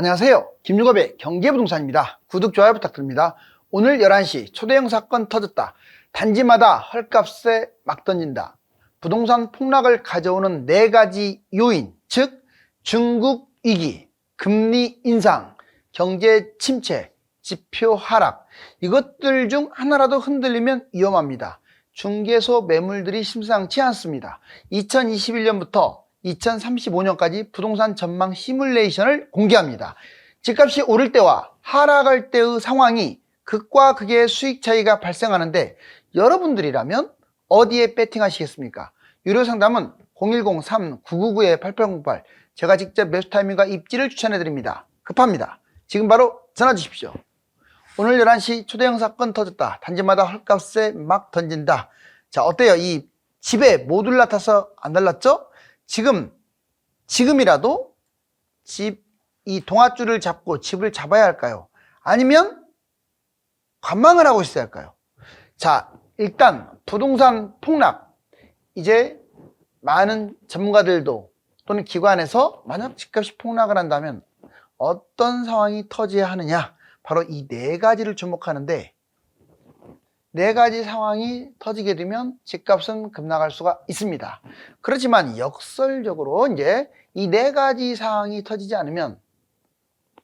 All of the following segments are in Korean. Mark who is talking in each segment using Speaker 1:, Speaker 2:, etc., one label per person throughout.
Speaker 1: 안녕하세요. 김유겁의 경제부동산입니다. 구독, 좋아요 부탁드립니다. 오늘 11시 초대형 사건 터졌다. 단지마다 헐값에 막 던진다. 부동산 폭락을 가져오는 네 가지 요인, 즉 중국 위기, 금리 인상, 경제 침체, 지표 하락 이것들 중 하나라도 흔들리면 위험합니다. 중개소 매물들이 심상치 않습니다. 2021년부터 2035년까지 부동산 전망 시뮬레이션을 공개합니다. 집값이 오를 때와 하락할 때의 상황이 극과 극의 수익 차이가 발생하는데 여러분들이라면 어디에 배팅하시겠습니까? 유료 상담은 010-3999-8808 제가 직접 매수 타이밍과 입지를 추천해 드립니다. 급합니다. 지금 바로 전화 주십시오. 오늘 11시 초대형 사건 터졌다. 단지마다 헐값에 막 던진다. 자, 어때요? 이 집에 못 올라타서 안 달랐죠? 지금, 지금이라도 집, 이 동아줄을 잡고 집을 잡아야 할까요? 아니면 관망을 하고 있어야 할까요? 자, 일단 부동산 폭락. 이제 많은 전문가들도 또는 기관에서 만약 집값이 폭락을 한다면 어떤 상황이 터져야 하느냐. 바로 이 네 가지를 주목하는데 네 가지 상황이 터지게 되면 집값은 급락할 수가 있습니다. 그렇지만 역설적으로 이제 이 네 가지 상황이 터지지 않으면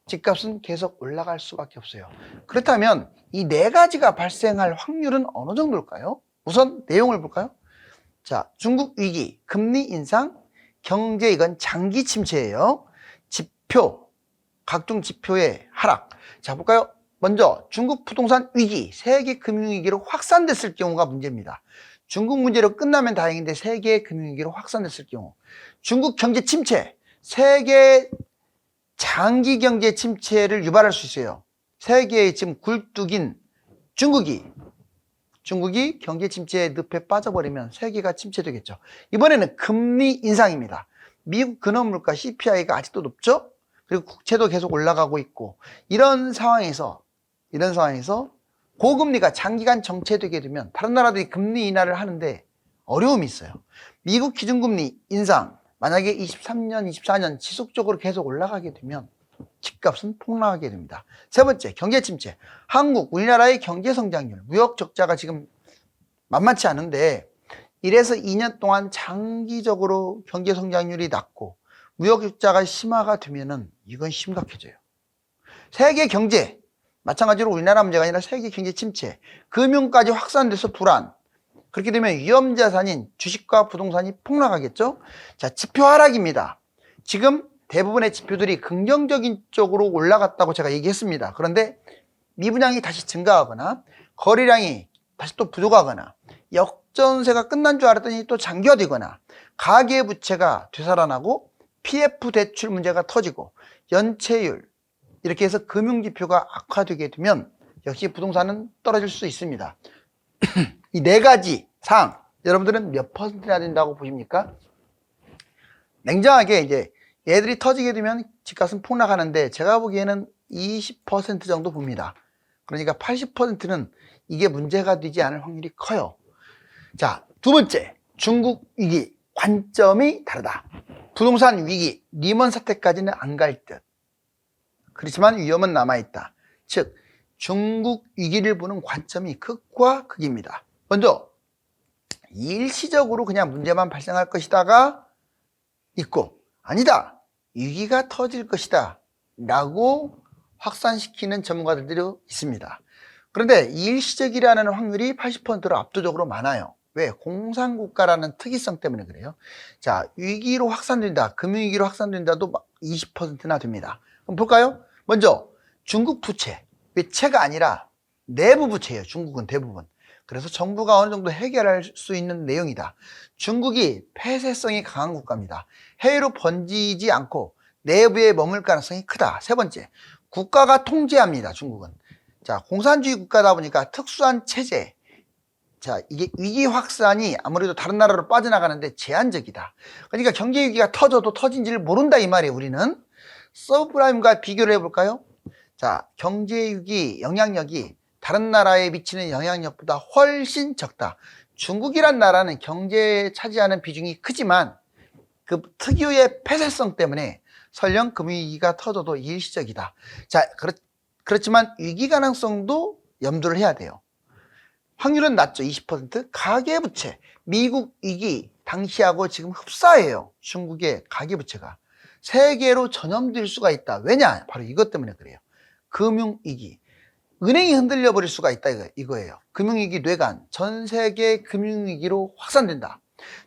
Speaker 1: 집값은 계속 올라갈 수밖에 없어요. 그렇다면 이 네 가지가 발생할 확률은 어느 정도일까요? 우선 내용을 볼까요? 자, 중국 위기, 금리 인상, 경제 이건 장기 침체예요. 지표, 각종 지표의 하락. 자, 볼까요? 먼저 중국 부동산 위기, 세계 금융위기로 확산됐을 경우가 문제입니다. 중국 문제로 끝나면 다행인데 세계 금융위기로 확산됐을 경우. 중국 경제 침체, 세계 장기 경제 침체를 유발할 수 있어요. 세계의 지금 굴뚝인 중국이 중국이 경제 침체의 늪에 빠져버리면 세계가 침체되겠죠. 이번에는 금리 인상입니다. 미국 근원 물가 CPI가 아직도 높죠? 그리고 국채도 계속 올라가고 있고 이런 상황에서 이런 상황에서 고금리가 장기간 정체되게 되면 다른 나라들이 금리 인하를 하는데 어려움이 있어요. 미국 기준금리 인상 만약에 23년, 24년 지속적으로 계속 올라가게 되면 집값은 폭락하게 됩니다. 세 번째, 경제 침체. 한국, 우리나라의 경제 성장률, 무역 적자가 지금 만만치 않은데 1에서 2년 동안 장기적으로 경제 성장률이 낮고 무역 적자가 심화가 되면은 이건 심각해져요. 세계 경제, 마찬가지로 우리나라 문제가 아니라 세계 경제 침체, 금융까지 확산돼서 불안. 그렇게 되면 위험 자산인 주식과 부동산이 폭락하겠죠? 자, 지표 하락입니다. 지금 대부분의 지표들이 긍정적인 쪽으로 올라갔다고 제가 얘기했습니다. 그런데 미분양이 다시 증가하거나 거래량이 다시 또 부족하거나 역전세가 끝난 줄 알았더니 또 장기화되거나 가계부채가 되살아나고 PF 대출 문제가 터지고 연체율 이렇게 해서 금융지표가 악화되게 되면 역시 부동산은 떨어질 수 있습니다. 이 네 가지 상 여러분들은 몇 퍼센트나 된다고 보십니까? 냉정하게 이제 얘들이 터지게 되면 집값은 폭락하는데 제가 보기에는 20% 정도 봅니다. 그러니까 80%는 이게 문제가 되지 않을 확률이 커요. 자, 두 번째, 중국 위기 관점이 다르다. 부동산 위기, 리먼 사태까지는 안 갈 듯. 그렇지만 위험은 남아있다. 즉, 중국 위기를 보는 관점이 극과 극입니다. 먼저, 일시적으로 그냥 문제만 발생할 것이다가 있고, 아니다. 위기가 터질 것이다. 라고 확산시키는 전문가들이 있습니다. 그런데 일시적이라는 확률이 80%로 압도적으로 많아요. 왜? 공산국가라는 특이성 때문에 그래요. 자, 위기로 확산된다. 금융위기로 확산된다도 20%나 됩니다. 그럼 볼까요? 먼저, 중국 부채. 외채가 아니라 내부 부채예요. 중국은 대부분. 그래서 정부가 어느 정도 해결할 수 있는 내용이다. 중국이 폐쇄성이 강한 국가입니다. 해외로 번지지 않고 내부에 머물 가능성이 크다. 세 번째, 국가가 통제합니다. 중국은. 자, 공산주의 국가다 보니까 특수한 체제. 자, 이게 위기 확산이 아무래도 다른 나라로 빠져나가는데 제한적이다. 그러니까 경제 위기가 터져도 터진지를 모른다 이 말이에요. 우리는 서브프라임과 비교를 해볼까요? 자, 경제 위기 영향력이 다른 나라에 미치는 영향력보다 훨씬 적다. 중국이란 나라는 경제에 차지하는 비중이 크지만 그 특유의 폐쇄성 때문에 설령 금융위기가 터져도 일시적이다. 자, 그렇, 그렇지만 위기 가능성도 염두를 해야 돼요. 확률은 낮죠. 20%. 가계부채. 미국 위기 당시하고 지금 흡사해요. 중국의 가계부채가. 세계로 전염될 수가 있다. 왜냐? 바로 이것 때문에 그래요. 금융위기. 은행이 흔들려 버릴 수가 있다 이거, 이거 예요. 금융위기 뇌관. 전 세계 금융위기로 확산된다.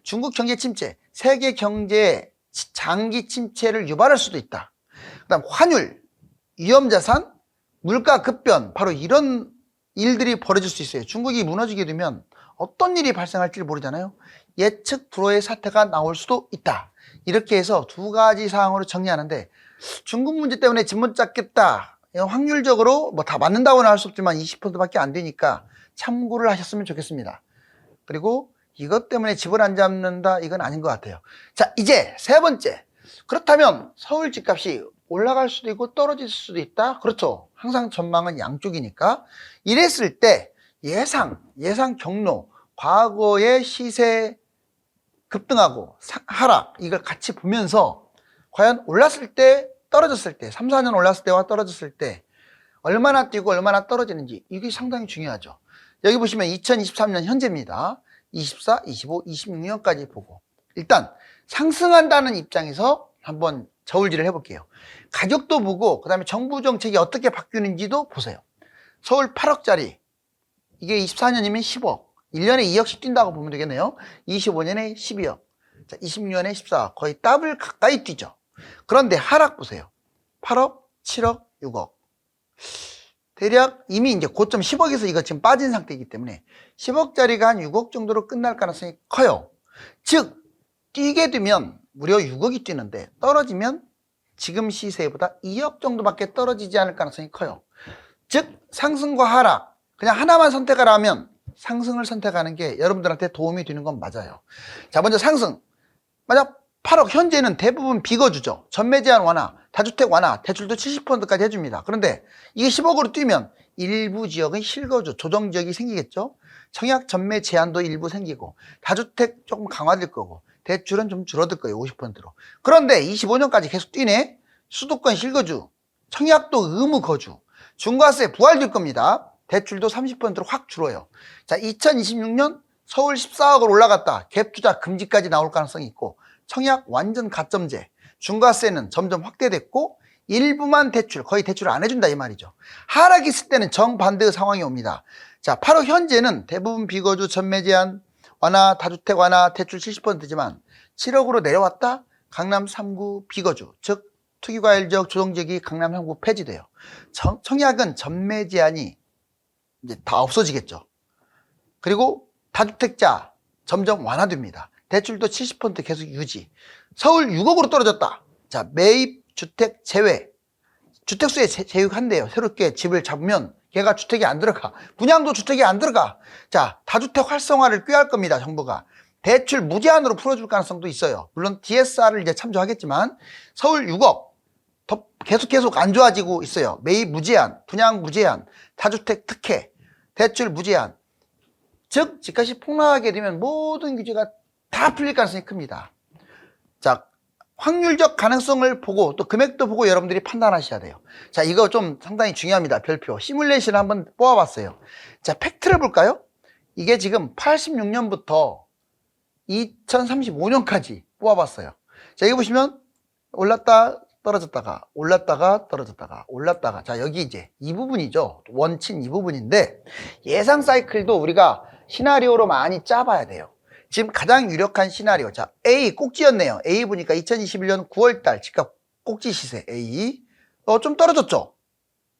Speaker 1: 중국 경제 침체. 세계 경제 장기 침체를 유발할 수도 있다. 그다음 환율, 위험자산, 물가 급변. 바로 이런 일들이 벌어질 수 있어요. 중국이 무너지게 되면 어떤 일이 발생할지 모르잖아요. 예측 불허의 사태가 나올 수도 있다. 이렇게 해서 두 가지 사항으로 정리하는데 중국 문제 때문에 집 못 잡겠다. 확률적으로 뭐 다 맞는다고는 할 수 없지만 20%밖에 안 되니까 참고를 하셨으면 좋겠습니다. 그리고 이것 때문에 집을 안 잡는다 이건 아닌 것 같아요. 자 이제 세 번째 그렇다면 서울 집값이 올라갈 수도 있고 떨어질 수도 있다. 그렇죠. 항상 전망은 양쪽이니까 이랬을 때 예상 예상 경로 과거의 시세 급등하고 사- 하락 이걸 같이 보면서 과연 올랐을 때 떨어졌을 때 3, 4년 올랐을 때와 떨어졌을 때 얼마나 뛰고 얼마나 떨어지는지 이게 상당히 중요하죠. 여기 보시면 2023년 현재입니다. 24, 25, 26년까지 보고 일단 상승한다는 입장에서 한번 저울질을 해볼게요. 가격도 보고 그 다음에 정부 정책이 어떻게 바뀌는지도 보세요. 서울 8억짜리 이게 24년이면 10억 1년에 2억씩 뛴다고 보면 되겠네요. 25년에 12억 자, 26년에 14억 거의 더블 가까이 뛰죠. 그런데 하락 보세요. 8억, 7억, 6억 대략 이미 이제 고점 10억에서 이거 지금 빠진 상태이기 때문에 10억짜리가 한 6억 정도로 끝날 가능성이 커요. 즉 뛰게 되면 무려 6억이 뛰는데 떨어지면 지금 시세보다 2억 정도밖에 떨어지지 않을 가능성이 커요. 즉 상승과 하락 그냥 하나만 선택하라면 상승을 선택하는 게 여러분들한테 도움이 되는 건 맞아요. 자 먼저 상승 만약 8억 현재는 대부분 비거주죠. 전매 제한 완화, 다주택 완화, 대출도 70%까지 해줍니다. 그런데 이게 10억으로 뛰면 일부 지역은 실거주, 조정 지역이 생기겠죠. 청약 전매 제한도 일부 생기고 다주택 조금 강화될 거고 대출은 좀 줄어들 거예요. 50%로. 그런데 25년까지 계속 뛰네. 수도권 실거주, 청약도 의무 거주, 중과세 부활될 겁니다. 대출도 30%로 확 줄어요. 자, 2026년 서울 14억을 올라갔다. 갭 투자 금지까지 나올 가능성이 있고 청약 완전 가점제, 중과세는 점점 확대됐고 일부만 대출, 거의 대출을 안 해준다 이 말이죠. 하락이 있을 때는 정반대의 상황이 옵니다. 자, 8억 현재는 대부분 비거주 전매 제한 완화, 다주택 완화, 대출 70%지만 7억으로 내려왔다? 강남 3구 비거주, 즉 투기과열 지역 조정지역이 강남 3구 폐지돼요. 청, 청약은 전매 제한이 이제 다 없어지겠죠. 그리고 다주택자 점점 완화됩니다. 대출도 70% 계속 유지. 서울 6억으로 떨어졌다. 자, 매입 주택 제외. 주택수에 제- 제육한대요. 새롭게 집을 잡으면 걔가 주택이 안 들어가. 분양도 주택이 안 들어가. 자, 다주택 활성화를 꾀할 겁니다. 정부가. 대출 무제한으로 풀어줄 가능성도 있어요. 물론 DSR을 이제 참조하겠지만 서울 6억 더 계속 계속 안 좋아지고 있어요. 매입 무제한, 분양 무제한, 다주택 특혜, 대출 무제한. 즉 집값이 폭락하게 되면 모든 규제가 다 풀릴 가능성이 큽니다. 자, 확률적 가능성을 보고 또 금액도 보고 여러분들이 판단하셔야 돼요. 자, 이거 좀 상당히 중요합니다. 별표. 시뮬레이션을 한번 뽑아봤어요. 자, 팩트를 볼까요? 이게 지금 86년부터 2035년까지 뽑아봤어요. 자, 여기 보시면 올랐다 떨어졌다가 올랐다가 떨어졌다가 올랐다가. 자 여기 이제 이 부분이죠. 원친 이 부분인데 예상 사이클도 우리가 시나리오로 많이 짜봐야 돼요. 지금 가장 유력한 시나리오. 자 A 꼭지였네요. A 보니까 2021년 9월달 집값 꼭지 시세 A. 어, 좀 떨어졌죠?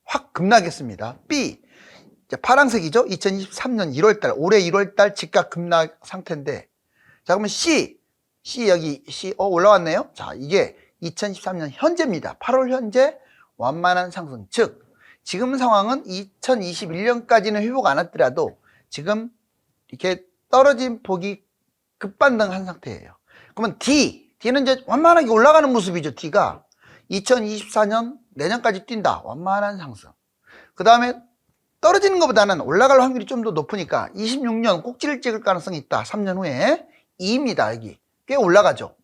Speaker 1: 확 급락했습니다. B. 자, 파란색이죠? 2023년 1월달 올해 1월달 집값 급락 상태인데. 자 그러면 C. C 여기 C 어 올라왔네요? 자 이게 2013년 현재입니다. 8월 현재 완만한 상승. 즉, 지금 상황은 2021년까지는 회복 안 했더라도 지금 이렇게 떨어진 폭이 급반등한 상태예요. 그러면 D, D는 이제 완만하게 올라가는 모습이죠. D가 2024년 내년까지 뛴다. 완만한 상승. 그 다음에 떨어지는 것보다는 올라갈 확률이 좀 더 높으니까 26년 꼭지를 찍을 가능성이 있다. 3년 후에 2입니다. 여기 꽤 올라가죠.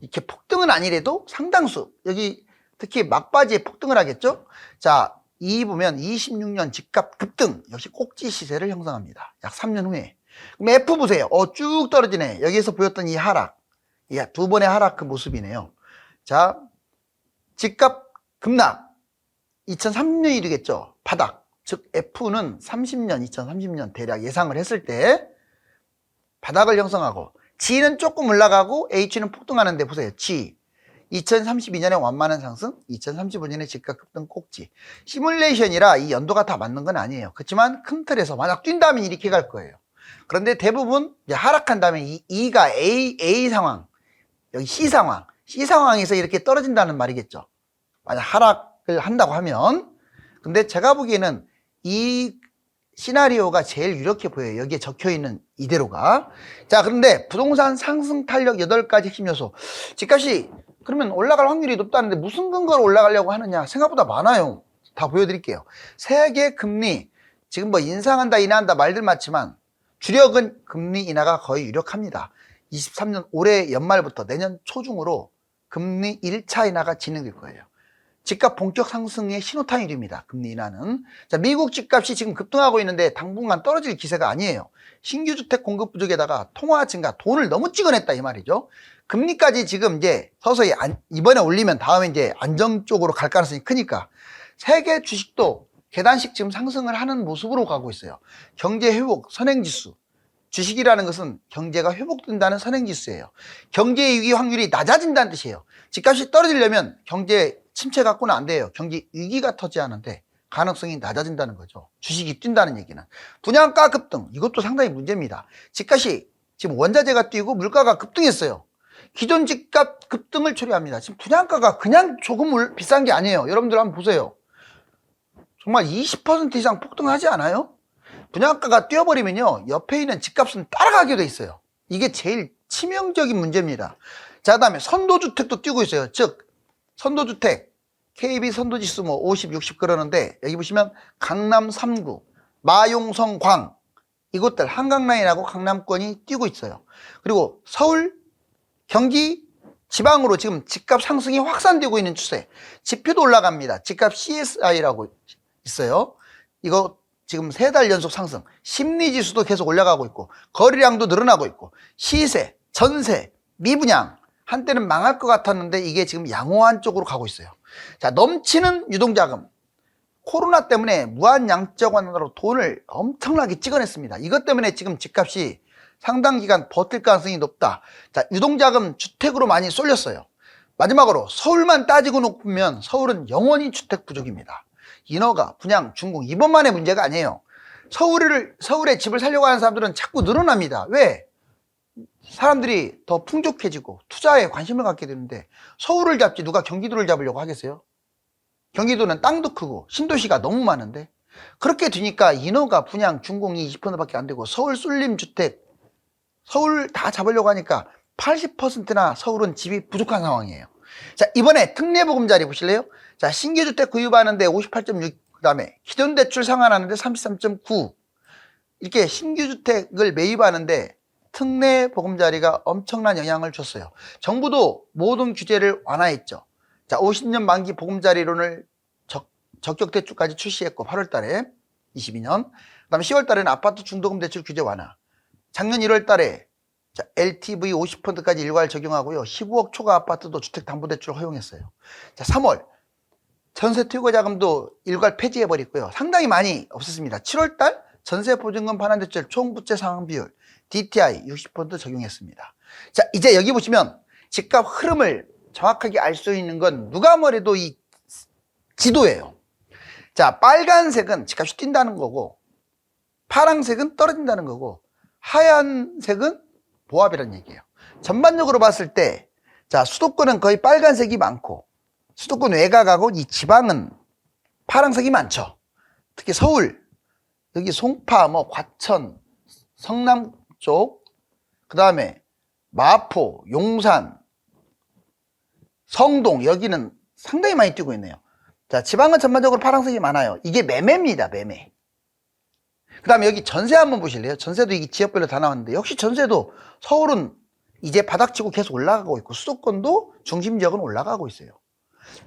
Speaker 1: 이렇게 폭등은 아니래도 상당수 여기 특히 막바지에 폭등을 하겠죠? 자, 이 보면 26년 집값 급등 역시 꼭지 시세를 형성합니다. 약 3년 후에. 그럼 F 보세요. 어, 쭉 떨어지네. 여기에서 보였던 이 하락. 이두 번의 하락 그 모습이네요. 자, 집값 급락. 2030년이 되겠죠. 바닥. 즉 F는 30년, 2030년 대략 예상을 했을 때 바닥을 형성하고 G는 조금 올라가고 H는 폭등하는데 보세요. G 2032년에 완만한 상승, 2035년에 집값 급등 꼭지. 시뮬레이션이라 이 연도가 다 맞는 건 아니에요. 그렇지만 큰 틀에서 만약 뛴다면 이렇게 갈 거예요. 그런데 대부분 이제 하락한 다음에 이 E가 A, A 상황, 여기 C 상황, C 상황에서 이렇게 떨어진다는 말이겠죠. 만약 하락을 한다고 하면. 근데 제가 보기에는 이 시나리오가 제일 유력해 보여요. 여기에 적혀 있는 이대로가. 자, 그런데 부동산 상승 탄력 8가지 핵심 요소. 집값이 그러면 올라갈 확률이 높다는데 무슨 근거로 올라가려고 하느냐? 생각보다 많아요. 다 보여드릴게요. 세계 금리, 지금 뭐 인상한다, 인하한다 말들 많지만 주력은 금리 인하가 거의 유력합니다. 23년 올해 연말부터 내년 초중으로 금리 1차 인하가 진행될 거예요. 집값 본격 상승의 신호탄일입니다. 금리 인하는. 자, 미국 집값이 지금 급등하고 있는데 당분간 떨어질 기세가 아니에요. 신규 주택 공급 부족에다가 통화 증가, 돈을 너무 찍어냈다 이 말이죠. 금리까지 지금 이제 서서히 안- 이번에 올리면 다음에 이제 안정 쪽으로 갈 가능성이 크니까 세계 주식도 계단식 지금 상승을 하는 모습으로 가고 있어요. 경제 회복, 선행지수. 주식이라는 것은 경제가 회복된다는 선행지수예요. 경제 위기 확률이 낮아진다는 뜻이에요. 집값이 떨어지려면 경제 침체 갖고는 안 돼요. 경기 위기가 터지 않은데 가능성이 낮아진다는 거죠. 주식이 뛴다는 얘기는. 분양가 급등, 이것도 상당히 문제입니다. 집값이 지금 원자재가 뛰고 물가가 급등했어요. 기존 집값 급등을 초래합니다. 지금 분양가가 그냥 조금 올- 비싼 게 아니에요. 여러분들 한번 보세요. 정말 20% 이상 폭등하지 않아요? 분양가가 뛰어버리면요. 옆에 있는 집값은 따라가게 돼 있어요. 이게 제일 치명적인 문제입니다. 자, 그다음에 선도주택도 뛰고 있어요. 즉 선도주택 KB 선도지수 뭐 50, 60 그러는데 여기 보시면 강남 3구, 마용성 광 이곳들 한강라인하고 강남권이 뛰고 있어요. 그리고 서울, 경기, 지방으로 지금 집값 상승이 확산되고 있는 추세. 지표도 올라갑니다. 집값 CSI라고 있어요. 이거 지금 세 달 연속 상승. 심리 지수도 계속 올라가고 있고 거래량도 늘어나고 있고 시세, 전세, 미분양 한때는 망할 것 같았는데 이게 지금 양호한 쪽으로 가고 있어요. 자, 넘치는 유동자금. 코로나 때문에 무한 양적 완화로 돈을 엄청나게 찍어냈습니다. 이것 때문에 지금 집값이 상당 기간 버틸 가능성이 높다. 자, 유동자금 주택으로 많이 쏠렸어요. 마지막으로 서울만 따지고 놓으면 서울은 영원히 주택 부족입니다. 인허가, 분양, 중공 이번만의 문제가 아니에요. 서울을 서울에 집을 살려고 하는 사람들은 자꾸 늘어납니다. 왜? 사람들이 더 풍족해지고 투자에 관심을 갖게 되는데 서울을 잡지 누가 경기도를 잡으려고 하겠어요? 경기도는 땅도 크고 신도시가 너무 많은데 그렇게 되니까 인허가 분양 준공이 20%밖에 안 되고 서울 쏠림 주택 서울 다 잡으려고 하니까 80%나 서울은 집이 부족한 상황이에요. 자 이번에 특례보금자리 보실래요? 자 신규 주택 구입하는데 58.6 그다음에 기존 대출 상환하는데 33.9 이렇게 신규 주택을 매입하는데 특례 보금자리가 엄청난 영향을 줬어요. 정부도 모든 규제를 완화했죠. 자, 50년 만기 보금자리론을 적, 적격 대출까지 출시했고 8월 달에 22년. 그다음에 10월 달에는 아파트 중도금 대출 규제 완화. 작년 1월 달에 자, LTV 50%까지 일괄 적용하고요. 15억 초과 아파트도 주택 담보 대출 허용했어요. 자, 3월 전세 투고 자금도 일괄 폐지해 버렸고요. 상당히 많이 없었습니다. 7월 달 전세 보증금 반환 대출 총 부채 상환 비율 DTI 60% 적용했습니다. 자, 이제 여기 보시면 집값 흐름을 정확하게 알 수 있는 건 누가 뭐래도 이 지도예요. 자, 빨간색은 집값이 뛴다는 거고, 파란색은 떨어진다는 거고, 하얀색은 보합이라는 얘기예요. 전반적으로 봤을 때, 자, 수도권은 거의 빨간색이 많고, 수도권 외곽하고 이 지방은 파란색이 많죠. 특히 서울, 여기 송파, 뭐 과천, 성남 쪽, 그 다음에 마포, 용산, 성동 여기는 상당히 많이 뛰고 있네요. 자, 지방은 전반적으로 파란색이 많아요. 이게 매매입니다, 매매. 그 다음에 여기 전세 한번 보실래요? 전세도 이게 지역별로 다 나왔는데, 역시 전세도 서울은 이제 바닥치고 계속 올라가고 있고, 수도권도 중심 지역은 올라가고 있어요.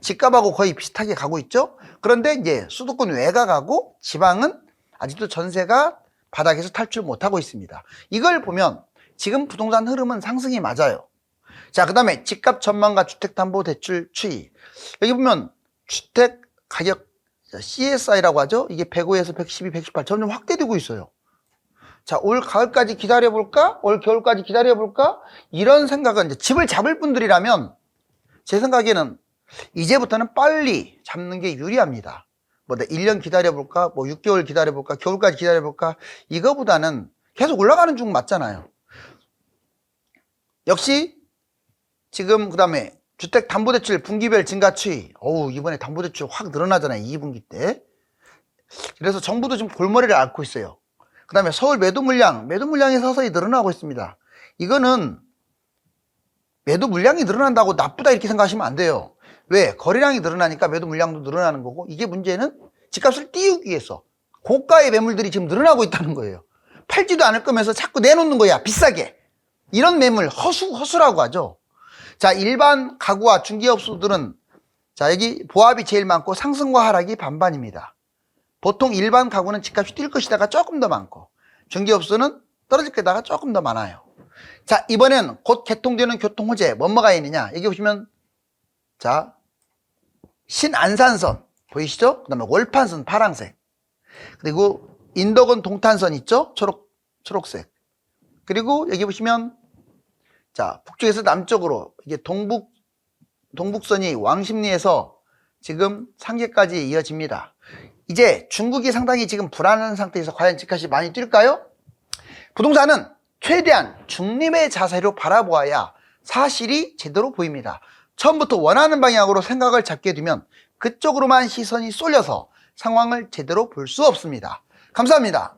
Speaker 1: 집값하고 거의 비슷하게 가고 있죠. 그런데 이제 수도권 외가 가고 지방은 아직도 전세가 바닥에서 탈출 못하고 있습니다. 이걸 보면 지금 부동산 흐름은 상승이 맞아요. 자, 그 다음에 집값 전망과 주택담보대출 추이. 여기 보면 주택 가격 CSI라고 하죠. 이게 105에서 112, 118 점점 확대되고 있어요. 자, 올 가을까지 기다려볼까? 올 겨울까지 기다려볼까? 이런 생각은 이제 집을 잡을 분들이라면 제 생각에는 이제부터는 빨리 잡는 게 유리합니다. 뭐, 내 1년 기다려볼까? 뭐, 6개월 기다려볼까? 겨울까지 기다려볼까? 이거보다는 계속 올라가는 중 맞잖아요. 역시 지금 그 다음에 주택담보대출 분기별 증가 추이. 어우, 이번에 담보대출 확 늘어나잖아요. 2분기 때. 그래서 정부도 지금 골머리를 앓고 있어요. 그 다음에 서울 매도 물량, 매도 물량이 서서히 늘어나고 있습니다. 이거는 매도 물량이 늘어난다고 나쁘다 이렇게 생각하시면 안 돼요. 왜? 거래량이 늘어나니까 매도 물량도 늘어나는 거고 이게 문제는 집값을 띄우기 위해서 고가의 매물들이 지금 늘어나고 있다는 거예요. 팔지도 않을 거면서 자꾸 내놓는 거야. 비싸게. 이런 매물 허수, 허수라고 하죠. 자, 일반 가구와 중개업소들은 자, 여기 보합이 제일 많고 상승과 하락이 반반입니다. 보통 일반 가구는 집값이 뛸 것이다가 조금 더 많고 중개업소는 떨어질 거다가 조금 더 많아요. 자, 이번엔 곧 개통되는 교통호재 뭐뭐가 있느냐? 여기 보시면 자, 신안산선 보이시죠? 그 다음에 월판선 파랑색 그리고 인덕원 동탄선 있죠? 초록, 초록색 그리고 여기 보시면 자, 북쪽에서 남쪽으로 이게 동북 동북선이 왕십리에서 지금 상계까지 이어집니다. 이제 중국이 상당히 지금 불안한 상태에서 과연 집값이 많이 뛸까요? 부동산은 최대한 중립의 자세로 바라보아야 사실이 제대로 보입니다. 처음부터 원하는 방향으로 생각을 잡게 되면 그쪽으로만 시선이 쏠려서 상황을 제대로 볼 수 없습니다. 감사합니다.